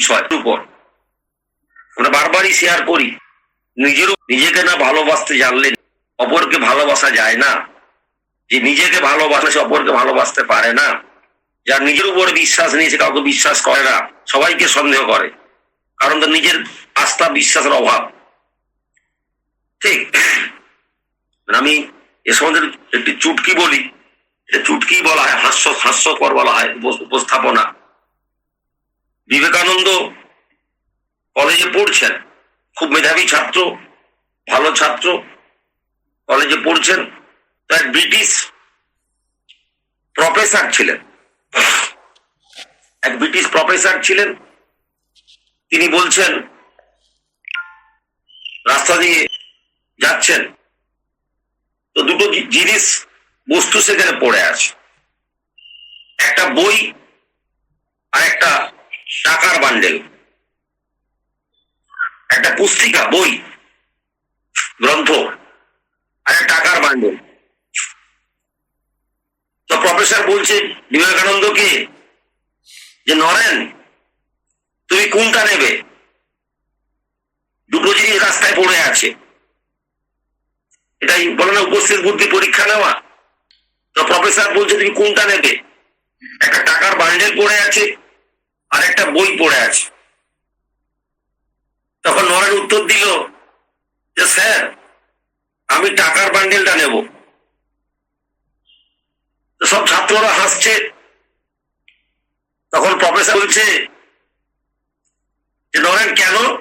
বিষয় উপর। আমরা বারবারই শেয়ার করি, নিজেরও নিজেকে না ভালোবাসতে জানলে অপরকে ভালোবাসা যায় না। যে নিজেকে ভালোবাসে, সে অপরকে ভালোবাসতে পারে না। যার নিজের উপর বিশ্বাস নেই, সে কাউকে বিশ্বাস করে না, সবাইকে সন্দেহ করে। কারণ তার নিজের আস্থা, বিশ্বাসের অভাব। ঠিক। মানে আমি এ সম্বন্ধে একটি চুটকি বলি। চুটকি বলা হয়, হাস্য, হাস্যকর বলা হয়, উপস্থাপনা। বিবেকানন্দ কলেজে পড়ছেন। খুব মেধাবী ছাত্র, ভালো ছাত্র। কলেজে পড়ছেন। তো এক ব্রিটিশ প্রফেসর ছিলেন। এক ব্রিটিশ প্রফেসর ছিলেন। তিনি বলছেন, রাস্তা দিয়ে যাচ্ছেন। তো দুটো জিনিস বস্তু সেখানে পড়ে আছে। একটা বই আর একটা টাকার বান্ডেল একটা পুস্তিকা, বই, গ্রন্থ, আর টাকার বান্ডেল তো প্রফেসর বলছে বিবেকানন্দকে যে, নরেন, তুমি কোনটা নেবে? দুটো জিনিস রাস্তায় পড়ে আছে। এটাই বলে না, উপস্থিত বুদ্ধি পরীক্ষা নেওয়া। তো প্রফেসর বলছে, তুমি কোনটা নেবে? একটা টাকার বান্ডেল পড়ে আছে। আর একটা বই পড়ে আছে। তখন নরেন উত্তর দিল যে, স্যার, আমি টাকার বান্ডেলটা নেব। সব ছাত্ররা হাসছে। তখন প্রফেসর বলছে, যে নরেন, কেন?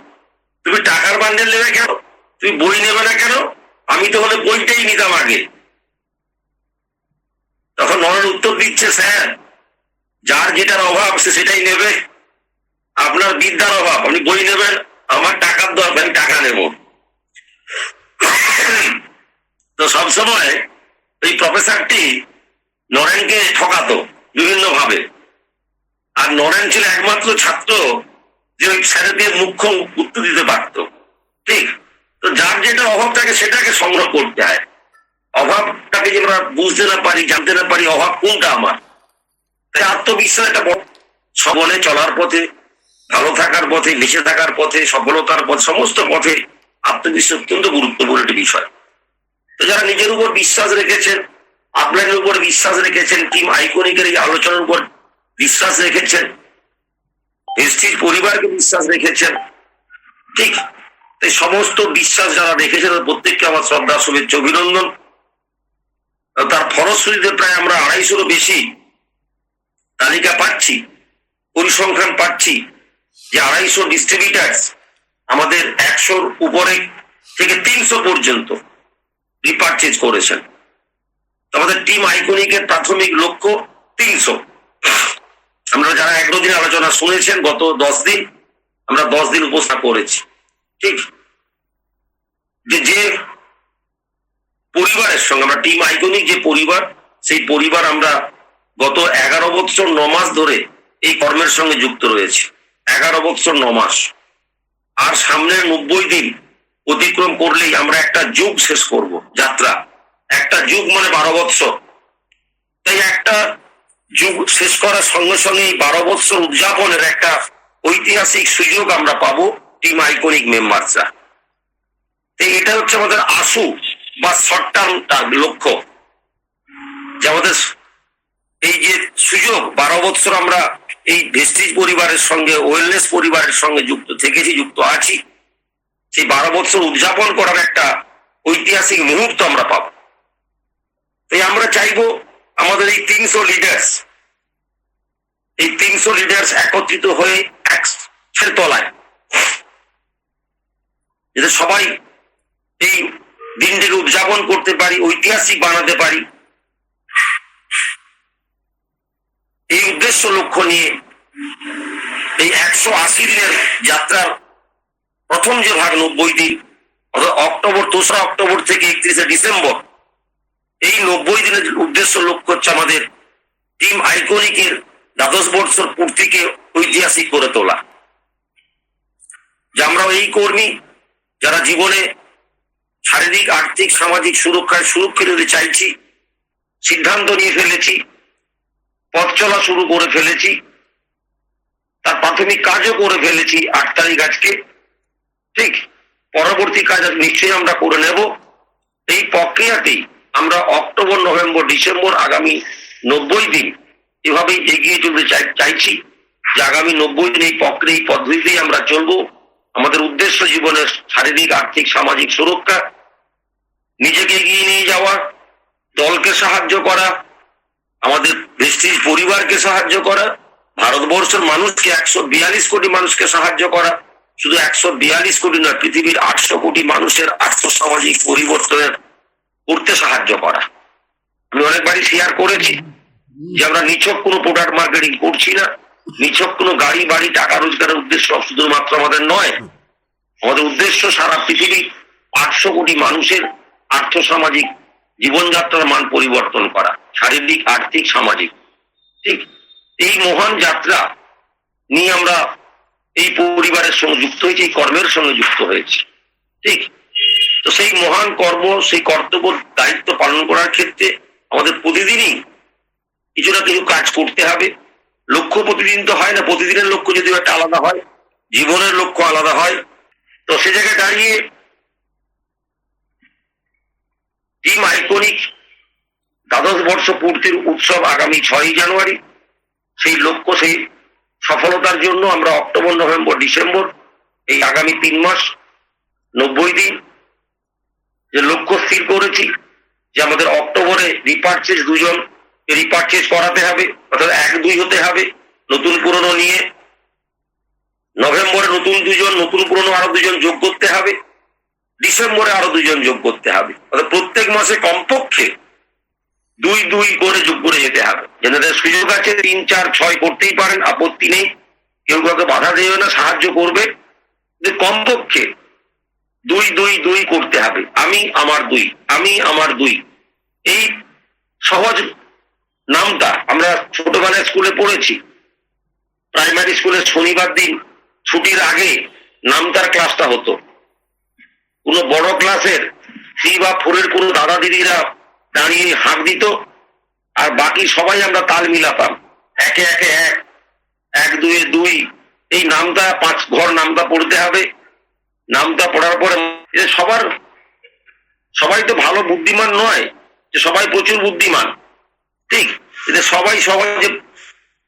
তুমি টাকার বান্ডেল নেবে কেন? তুমি বই নেবে না কেন? আমি তো হলে বইটাই নিতাম আগে। তখন নরেন উত্তর দিচ্ছে, স্যার যার যেটার অভাব সে সেটাই নেবে। আপনার বিদ্যার অভাব, আপনি বই নেবেন, আমার টাকার দরকার, আমি টাকা নেব। তো সবসময় এই প্রফেসরটি নরেনকে ঠকাতো বিভিন্ন ভাবে আর নরেন ছিল একমাত্র ছাত্র যে ওই স্যারে দিয়ে মুখ্য উত্তর দিতে পারত। ঠিক? তো যার যেটা অভাব থাকে সেটাকে সংগ্রহ করতে হয়। অভাবটাকে যে আমরা বুঝতে না পারি, জানতে না পারি, অভাব কোনটা আমার? আত্মবিশ্বাস একটা বড়। সবলে চলার পথে, ভালো থাকার পথে, বেঁচে থাকার পথে, সফলতার পথে, সমস্ত পথে আত্মবিশ্বাস অত্যন্ত গুরুত্বপূর্ণ একটি বিষয়। তো যারা নিজের উপর বিশ্বাস রেখেছেন, আপনাদের উপর বিশ্বাস রেখেছেন টিম আইকনিকের এই আলোচনার উপর বিশ্বাস রেখেছেন স্ত্রীর পরিবারকে বিশ্বাস রেখেছেন, ঠিক এই সমস্ত বিশ্বাস যারা রেখেছেন প্রত্যেককে আমার শ্রদ্ধা, শুভেচ্ছা, অভিনন্দন। তার ফলশ্রুতিতে প্রায় আমরা আড়াইশোরও বেশি তালিকা পাচ্ছি পরিসংখ্যান পাচ্ছি যে আড়াইশো ডিস্ট্রিবিউটার্স আমাদের একশোর উপরে থেকে তিনশো পর্যন্ত রিপারচেজ করেছেন। আমাদের টিম আইকনিকের প্রাথমিক লক্ষ্য তিনশো। আমরা যারা এক দিন আলোচনা শুনেছেন, গত দশ দিন আমরা দশ দিন উপস্থাপন করেছি। ঠিক? যে যে পরিবারের সঙ্গে, আমরা টিম আইকনিক যে পরিবার, সেই পরিবার আমরা গত এগারো বৎসর ন মাস ধরে এই কর্মের সঙ্গে যুক্ত রয়েছে। এগারো বৎসর ন মাস। আর সামনের নব্বই দিন অতিক্রম করলেই আমরা একটা যুগ শেষ করব, যাত্রা। একটা যুগ মানে বারো বৎসর। তাই একটা যুগ শেষ করার সঙ্গে সঙ্গে এই বারো বৎসর উদযাপনের একটা ঐতিহাসিক সুযোগ আমরা পাবো টিম আইকনিক মেম্বারসরা। এটা হচ্ছে আমাদের আশু বা শর্ট টার্ম লক্ষ্য। যে আমাদের এই যে সুযোগ, বারো বৎসর আমরা এই ভেস্টিজ পরিবারের সঙ্গে ওয়েলনেস পরিবারের সঙ্গে যুক্ত, থেকেছি, যুক্ত আছি। সেই বারো বৎসর উদযাপন করার একটা ঐতিহাসিক মুহূর্ত আমরা পাব। তাই আমরা চাইব আমাদের এই তিনশো লিডার্স এই তিনশো লিডার্স একত্রিত হয়ে এক তলায় যাতে সবাই এই দিনটিকে উদযাপন করতে পারি, ঐতিহাসিক বানাতে পারি এই উদ্দেশ্য লক্ষ্য নিয়ে এই একশো আশি দিনের যাত্রার প্রথম যে ভাগ নব্বই দিন অর্থাৎ অক্টোবর, দোসরা অক্টোবর থেকে একত্রিশে ডিসেম্বর, এই নব্বই দিনের উদ্দেশ্য লক্ষ্য হচ্ছে আমাদের টিম আইকনিকের দ্বাদশ বৎসর পূর্তিকে ঐতিহাসিক করে তোলা। যে আমরা এই কর্মী, যারা জীবনে শারীরিক, আর্থিক, সামাজিক সুরক্ষায় সুরক্ষিত চাইছি, সিদ্ধান্ত নিয়ে ফেলেছি পথ শুরু করে ফেলেছি। তার প্রাথমিক কাজও করে ফেলেছি আট তারিখ আজকে। ঠিক, পরবর্তী কাজ নিশ্চয়ই আমরা করে নেব। এই প্রক্রিয়াতেই আমরা অক্টোবর, নভেম্বর, ডিসেম্বর আগামী নব্বই দিন এভাবেই এগিয়ে চলতে চাই- চাইছি যে আগামী নব্বই দিন এই প্রক্রিয়া পদ্ধতিতেই আমরা চলবো। আমাদের উদ্দেশ্য জীবনের শারীরিক, আর্থিক, সামাজিক সুরক্ষা, নিজেকে এগিয়ে নিয়ে যাওয়া, দলকে সাহায্য করা, আমাদের দেশটির পরিবারকে সাহায্য করা, ভারতবর্ষের মানুষকে একশো বিয়াল্লিশ কোটি মানুষকে সাহায্য করা, শুধু একশো বিয়াল্লিশ কোটি নয়, পৃথিবীর আটশো কোটি মানুষের আর্থসামাজিক পরিবর্তনের করতে সাহায্য করা। আমি অনেকবারই শেয়ার করেছি যে আমরা নিছক কোনো প্রোডাক্ট মার্কেটিং করছি না, নিছক কোনো গাড়ি, বাড়ি, টাকা রোজগারের উদ্দেশ্য শুধুমাত্র আমাদের নয়, আমাদের উদ্দেশ্য সারা পৃথিবী আটশো কোটি মানুষের আর্থসামাজিক জীবনযাত্রার মান পরিবর্তন করা, শারীরিক, আর্থিক, সামাজিক। ঠিক এই মহান যাত্রা নিয়ে আমরা এই পরিবারের সঙ্গে যুক্ত হয়েছি, এই কর্মের সঙ্গে যুক্ত হয়েছি। ঠিক? তো সেই মহান কর্ম, সেই কর্তব্য, দায়িত্ব পালন করার ক্ষেত্রে আমাদের প্রতিদিনই কিছু না কিছু কাজ করতে হবে। লক্ষ্য প্রতিদিন তো হয় না, প্রতিদিনের লক্ষ্য যদি একটা আলাদা হয়, জীবনের লক্ষ্য আলাদা হয়, তো সে জায়গায় দাঁড়িয়ে টিম আইকনিক দ্বাদশ বর্ষ পূর্তির উৎসব আগামী ছয়ই জানুয়ারি। সেই লক্ষ্য, সেই সফলতার জন্য আমরা অক্টোবর, নভেম্বর, ডিসেম্বর এই আগামী তিন মাস, নব্বই দিন যে লক্ষ্য স্থির করেছি যে আমাদের অক্টোবরে রিপার্চেস দুজন রিপার্চেস করাতে হবে, অর্থাৎ এক, দুই হতে হবে নতুন পুরনো নিয়ে। নভেম্বরে নতুন দুজন, নতুন পুরনো আরও দুজন যোগ করতে হবে। ডিসেম্বরে আরও দুজন যোগ করতে হবে। অর্থাৎ প্রত্যেক মাসে কমপক্ষে দুই দুই করে যোগ করে যেতে হবে। যাদের সুযোগ আছে, তিন, চার, ছয় করতেই পারেন, আপত্তি নেই। কেউ কাউকে বাধা দেবে না, সাহায্য করবে। কমপক্ষে দুই দুই দুই করতে হবে। আমি আমার দুই, আমি আমার দুই। এই সহজ নামটা আমরা ছোটবেলায় স্কুলে পড়েছি। প্রাইমারি স্কুলে শনিবার দিন ছুটির আগে নামতার ক্লাসটা হতো। কোনো বড় ক্লাসের থ্রি বা ফোরের কোনো দাদা দিদিরা দাঁড়িয়ে হাঁক দিত, আর বাকি সবাই আমরা তাল মিলাতাম। একে একে এক এক, দুয়ে দুই, এই নামটা পাঁচ ঘর নামটা পড়তে হবে। নামটা পড়ার পরে সবার, সবাই তো ভালো বুদ্ধিমান নয়, যে সবাই প্রচুর বুদ্ধিমান। ঠিক, এতে সবাই সবাই যে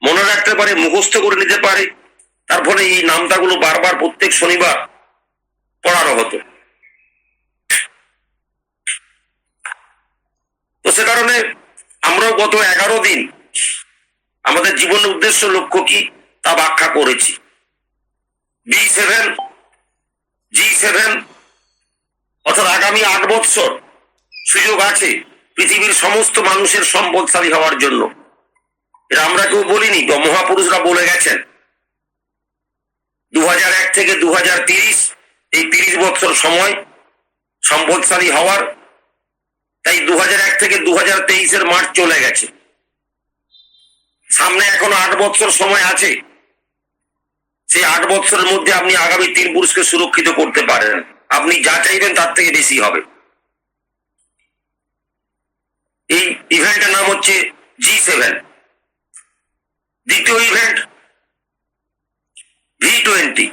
মনে রাখতে পারে, মুখস্থ করে নিতে পারে, তার ফলে এই নামটাগুলো বারবার প্রত্যেক শনিবার পড়ানো হতো তো সে কারণে আমরাও গত এগারো দিন আমাদের জীবনের উদ্দেশ্য লক্ষ্য কি তা ব্যাখ্যা করেছি। বি সেভেন, জি সেভেন অর্থাৎ আগামী আট বৎসর সুযোগ আছে পৃথিবীর সমস্ত মানুষের সম্পদশালী হওয়ার জন্য। এটা আমরা কেউ বলিনি মহাপুরুষরা বলে গেছেন। দু থেকে দু এই তিরিশ বছর সময় সম্পদশালী হওয়ার তাই দু থেকে দু তেইশের মার্চ চলে গেছে। সামনে এখনও আট বছর সময় আছে। সেই আট বছরের মধ্যে আপনি আগামী তিন পুরুষকে সুরক্ষিত করতে পারেন। আপনি যা চাইবেন তার থেকে বেশি হবে। এই ইভেন্টের নাম হচ্ছে জি সেভেন দ্বিতীয় ইভেন্ট ভি টোয়েন্টি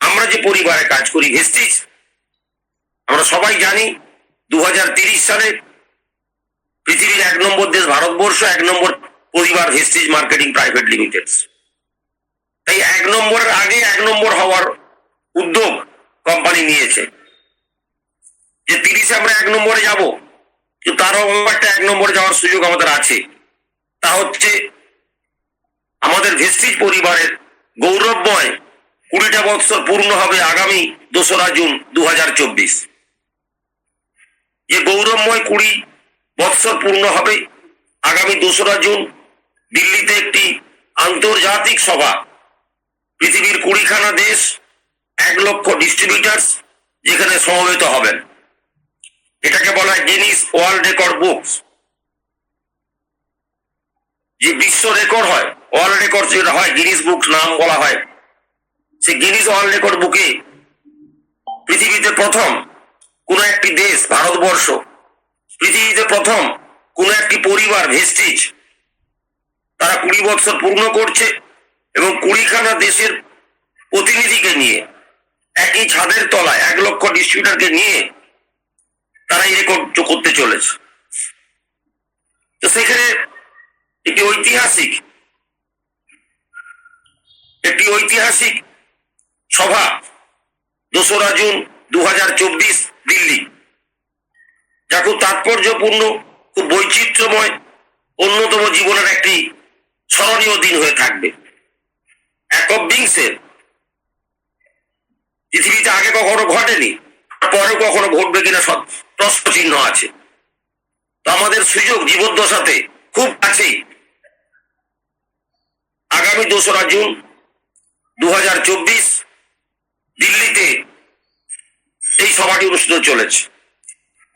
আমরা যে পরিবারে কাজ করি ভেস্টিজ আমরা সবাই জানি দু সালে পৃথিবীর এক নম্বর দেশ ভারতবর্ষ, এক নম্বর পরিবার ভেস্টিজ মার্কেটিং প্রাইভেট লিমিটেড তাই এক নম্বরের আগে এক নম্বর হওয়ার উদ্যোগ কোম্পানি নিয়েছে। যে তিরিশে আমরা এক নম্বরে যাব তারও একটা এক নম্বরে যাওয়ার সুযোগ আমাদের আছে। তা হচ্ছে আমাদের ভেস্টিজ পরিবারের গৌরবময় কুড়িটা বৎসর পূর্ণ হবে আগামী দোসরা জুন দু হাজার চব্বিশ। যে গৌরবময় কুড়ি বৎসর পূর্ণ হবে আগামী দোসরা জুন দিল্লিতে একটি আন্তর্জাতিক সভা। পৃথিবীর কুড়িখানা দেশ, এক লক্ষ ডিস্ট্রিবিউটার্স যেখানে সমবেত হবেন। এটাকে বলা হয় গিনিস ওয়ার্ল্ড রেকর্ড বুকস। যে বিশ্ব রেকর্ড হয়, ওয়ার্ল্ড রেকর্ড যেটা হয়, গিনিস বুক নাম বলা হয়। সে গিনিস ওয়ার্ল্ড রেকর্ড বুকে পৃথিবীতে প্রথম কোন একটি দেশ, ভারতবর্ষ, পৃথিবীতে প্রথম কোন একটি পরিবার, ভেস্টিজ, তারা কুড়ি বছর পূর্ণ করছে এবং কুড়িখানা দেশের প্রতিনিধিকে নিয়ে, একই ছাদের তলায় এক লক্ষ ডিস্ট্রিবিউটারকে নিয়ে তারা এই রেকর্ড করতে চলেছে। তো সেখানে একটি ঐতিহাসিক একটি ঐতিহাসিক সভা, দোসরা জুন দু হাজার চব্বিশ দিল্লি। যা খুব তাৎপর্যপূর্ণ, খুব বৈচিত্র্যময়, অন্যতম জীবনের একটি স্মরণীয় দিন হয়ে থাকবে। একবিংশের পৃথিবীতে আগে কখনো ঘটেনি পরে কখনো ঘটবে কিনা সব প্রশ্ন চিহ্ন আছে। তো আমাদের সুযোগ জীবদ্দশাতে খুব কাছেই। আগামী দোসরা জুন দু হাজার চব্বিশ, দিল্লিতে এই সভাটি অনুষ্ঠিত চলেছে।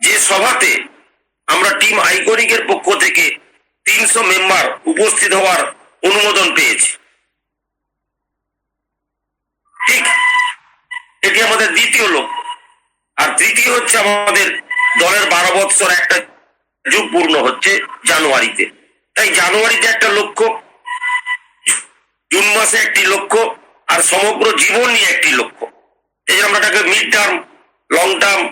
যে সভাতে আমরা টিম আইকনিকের পক্ষ থেকে তিনশো মেম্বার উপস্থিত হওয়ার অনুমোদন পেয়েছি। ঠিক, এটি আমাদের দ্বিতীয় লক্ষ্য আর তৃতীয় হচ্ছে আমাদের দলের বারো বৎসর একটা যুগ পূর্ণ হচ্ছে জানুয়ারিতে। তাই জানুয়ারিতে একটা লক্ষ্য, জুন মাসে একটি লক্ষ্য, আর সমগ্র জীবন নিয়ে একটি লক্ষ্য। এই জন্য আমরা এটাকে mid term long term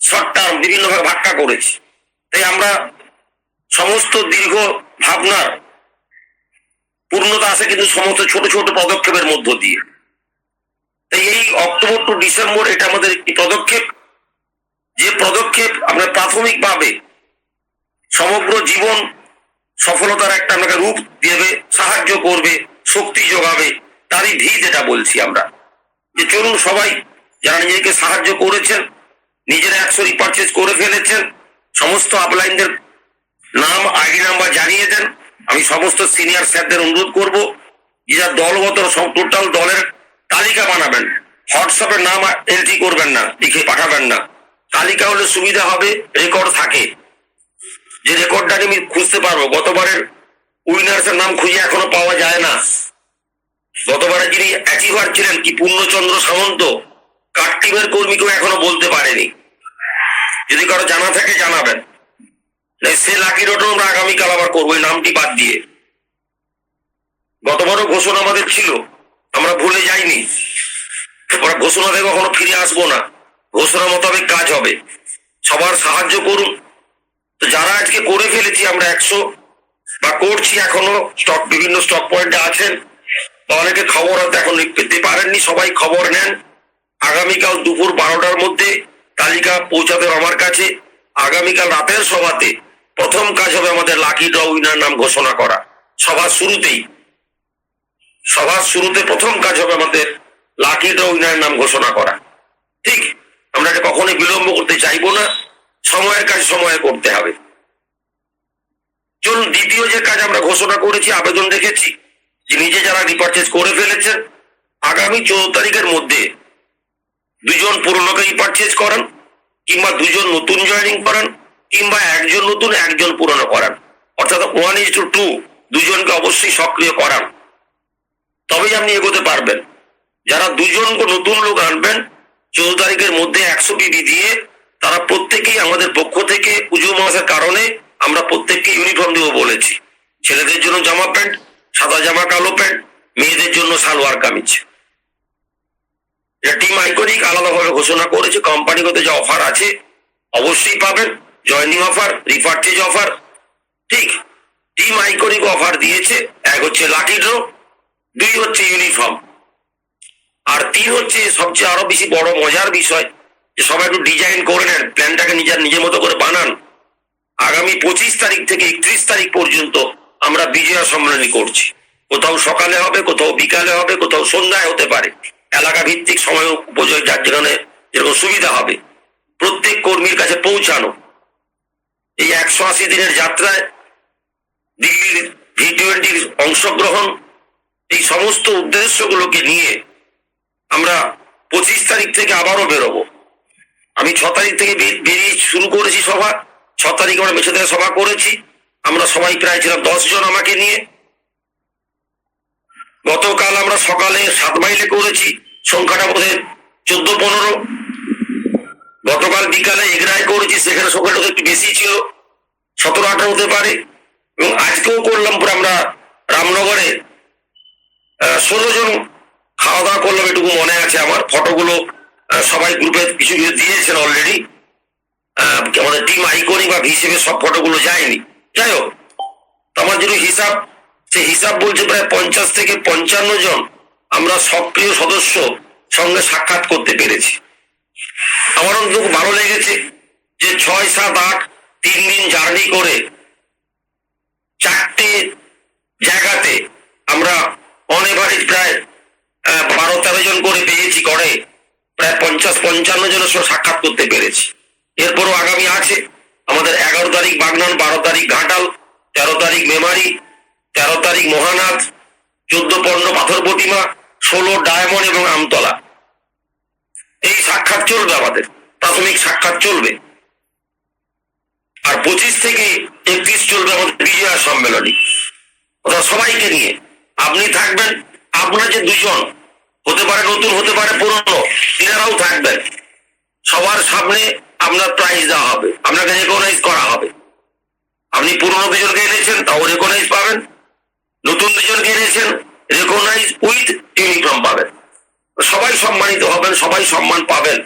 short term বিভিন্নভাবে ভাগটা করেছি। তাই আমরা সমস্ত দীর্ঘ ভাবনার পূর্ণতা আসে কিন্তু সমস্ত ছোট ছোট পদক্ষেপের মধ্য দিয়ে। তাই এই অক্টোবর টু ডিসেম্বর এটা আমাদের একটি পদক্ষেপ। যে পদক্ষেপ আমরা প্রাথমিকভাবে সমগ্র জীবন সফলতার একটা আমাকে রূপ দেবে, সাহায্য করবে, শক্তি যোগাবে, তারই ভি এটা বলছি আমরা। যে চলুন সবাই যারা নিজেকে সাহায্য করেছেন, নিজেরা একশো রিপারচেজ করে ফেলেছেন, সমস্ত আপলাইনদের নাম আইডি নাম্বার জানিয়ে দেন। আমি সমস্ত সিনিয়র স্যারদের অনুরোধ করব যে যার দলগত টোটাল দলের তালিকা বানাবেন। হোয়াটসঅ্যাপের নাম এন্ট্রি করবেন না, লিখে পাঠাবেন না। তালিকা হলে সুবিধা হবে রেকর্ড থাকে। যে রেকর্ডটা আমি খুঁজতে পারব, গতবারের উইনার্স এর নাম খুঁজে এখনও পাওয়া যায় না। গতবারে যিনি অ্যাচিভার ছিলেন কি, পূর্ণচন্দ্র সামন্ত কার টিমের কর্মীকেও এখনও বলতে পারেনি। যদি কারও জানা থাকে, জানাবেন। সে লাকি রোডও আমরা আগামীকাল আবার করব, এই নামটি বাদ দিয়ে। গতবারও ঘোষণা আমাদের ছিল, আমরা ভুলে যাইনি। ওরা ঘোষণা থেকে কখনো ফিরে আসব না। ঘোষণা মোতাবেক কাজ হবে। সবার সাহায্য করুন। তো যারা আজকে করে ফেলেছি, আমরা একশো বা করছি এখনও, স্টক, বিভিন্ন স্টক পয়েন্টে আছেন। বা অনেকে খবর হয়তো এখন পেতে পারেননি, সবাই খবর নেন। আগামীকাল দুপুর বারোটার মধ্যে তালিকা পৌঁছাবে আমার কাছে। আগামীকাল রাতের সভাতে প্রথম কাজ হবে আমাদের লাকি ড্র উইনার নাম ঘোষণা করা। সভার শুরুতেই, সভার শুরুতে প্রথম কাজ হবে আমাদের লাকি ড্র উইনার নাম ঘোষণা করা। ঠিক, আমরা এটা কখনোই বিলম্ব করতে চাইব না। সময়ের কাজ সময়ে করতে হবে। চলুন, দ্বিতীয় যে কাজ আমরা ঘোষণা করেছি, আবেদন রেখেছি, যে নিজে যারা রিপার্চেস করে ফেলেছেন, আগামী চৌদ্দ তারিখের মধ্যে দুজন পুরনোকে রিপার্চেস করান, কিংবা দুজন নতুন জয়েনিং করান, কিংবা একজন নতুন, একজন পুরনো করান। অর্থাৎ ওয়ান ইজ টু টু দুজনকে অবশ্যই সক্রিয় করান। তবেই আপনি এগোতে পারবেন। যারা দুজন নতুন লোক আনবেন, চৌদ্দ তারিখের মধ্যে একশো বিবি দিয়ে তারা প্রত্যেকেই আমাদের পক্ষ থেকে পুজো মাসের কারণে আমরা প্রত্যেককে ইউনিফর্ম দেবো বলেছি। ছেলেদের জন্য জামা প্যান্ট, সাদা জামা, কালো প্যান্ট, মেয়েদের জন্য সালোয়ার কামিজ। টিম আইকনিক আলাদাভাবে ঘোষণা করেছে। কোম্পানিগত যে অফার আছে, অবশ্যই পাবেন। জয়নিং অফার রিপার্চেজ অফার ঠিক। টিম আইকনিক অফার দিয়েছে। এক হচ্ছে লাকি ড্র দুই হচ্ছে ইউনিফর্ম আর তিন হচ্ছে সবচেয়ে আরও বেশি বড় মজার বিষয়, যে সবাই একটু ডিজাইন করে নেন প্ল্যানটাকে নিজের নিজের মতো করে বানান। আগামী পঁচিশ তারিখ থেকে একত্রিশ তারিখ পর্যন্ত আমরা বিজয়া সম্মেলনী করছি। কোথাও সকালে হবে, কোথাও বিকালে হবে, কোথাও সন্ধ্যায় হতে পারে। এলাকা ভিত্তিক সময় উপযোগ যার যেখানে যেরকম সুবিধা হবে। প্রত্যেক কর্মীর কাছে পৌঁছানো। এই একশো আশি দিনের যাত্রায় দিল্লির ভি টোয়েন্টির অংশগ্রহণ, এই সমস্ত উদ্দেশ্যগুলোকে নিয়ে আমরা পঁচিশ তারিখ থেকে আবারও বেরোবো। আমি ছ তারিখ থেকে বেরিয়ে শুরু করেছি সভা। ছ তারিখ আমরা মেছে থেকে সভা করেছি। আমরা সবাই প্রায় ছিলাম দশ জন আমাকে নিয়ে। গতকাল আমরা সকালে সাত মাইলে করেছি। সংখ্যাটা বোধ হয় চোদ্দ, পনেরো। গতকাল বিকালে এগরায় করেছি, সেখানে সংখ্যাটা একটু বেশি ছিল, সতেরো, আঠারো হতে পারে। এবং আজকেও করলাম পুরো আমরা রামনগরে। ষোলো জন খাওয়া দাওয়া করলাম, এটুকু মনে আছে আমার। ফটোগুলো সবাই গ্রুপে কিছু কিছু দিয়েছেন অলরেডি আমাদের টিম আইকনিক বা হিসেবে সব ফটোগুলো যায়নি। যাই হোক আমার যেটুকু হিসাব, সেই হিসাব বলছে প্রায় পঞ্চাশ থেকে পঞ্চান্ন জন আমরা সক্রিয় সদস্য সঙ্গে সাক্ষাৎ করতে পেরেছি। আমার অন্তত ভালো লেগেছে যে ছয়, সাত, আট, তিন দিন জার্নি করে চারটে জায়গাতে আমরা অন প্রায় বারো, তেরো জন করে পেয়েছি করে প্রায় পঞ্চাশ, পঞ্চান্ন জনের সঙ্গে সাক্ষাৎ করতে পেরেছি। এরপরও আগামী আছে আমাদের এগারো তারিখ বাগনান, বারো তারিখ ঘাটাল, তেরো তারিখ মেমারি, তেরো তারিখ মহানাথ চোদ্দ পনেরো পাথর প্রতিমা, ষোলো ডায়মন্ড এবং আমতলা। এই সাক্ষাৎ চলবে আমাদের। প্রাথমিক সাক্ষাৎ চলবে। আর পঁচিশ থেকে একত্রিশ চলবে আমাদের বিজয়া সম্মেলনী। ওরা সবাইকে নিয়ে। আপনি থাকবেন, আপনার যে দুজন, হতে পারে নতুন, হতে পারে পুরনো, এনারাও থাকবেন। সবার সামনে আপনার প্রাইজ দেওয়া হবে। আপনাকে রেকগনাইজ করা হবে। আপনি পুরনো দুজনকে এনেছেন, তাও রেকগনাইজ পাবেন। নতুন দুজনকে এনেছেন রেকগনাইজ উইথ ইউনিফর্ম পাবেন। সবাই সম্মানিত হবেন সবাই সম্মান পাবেন।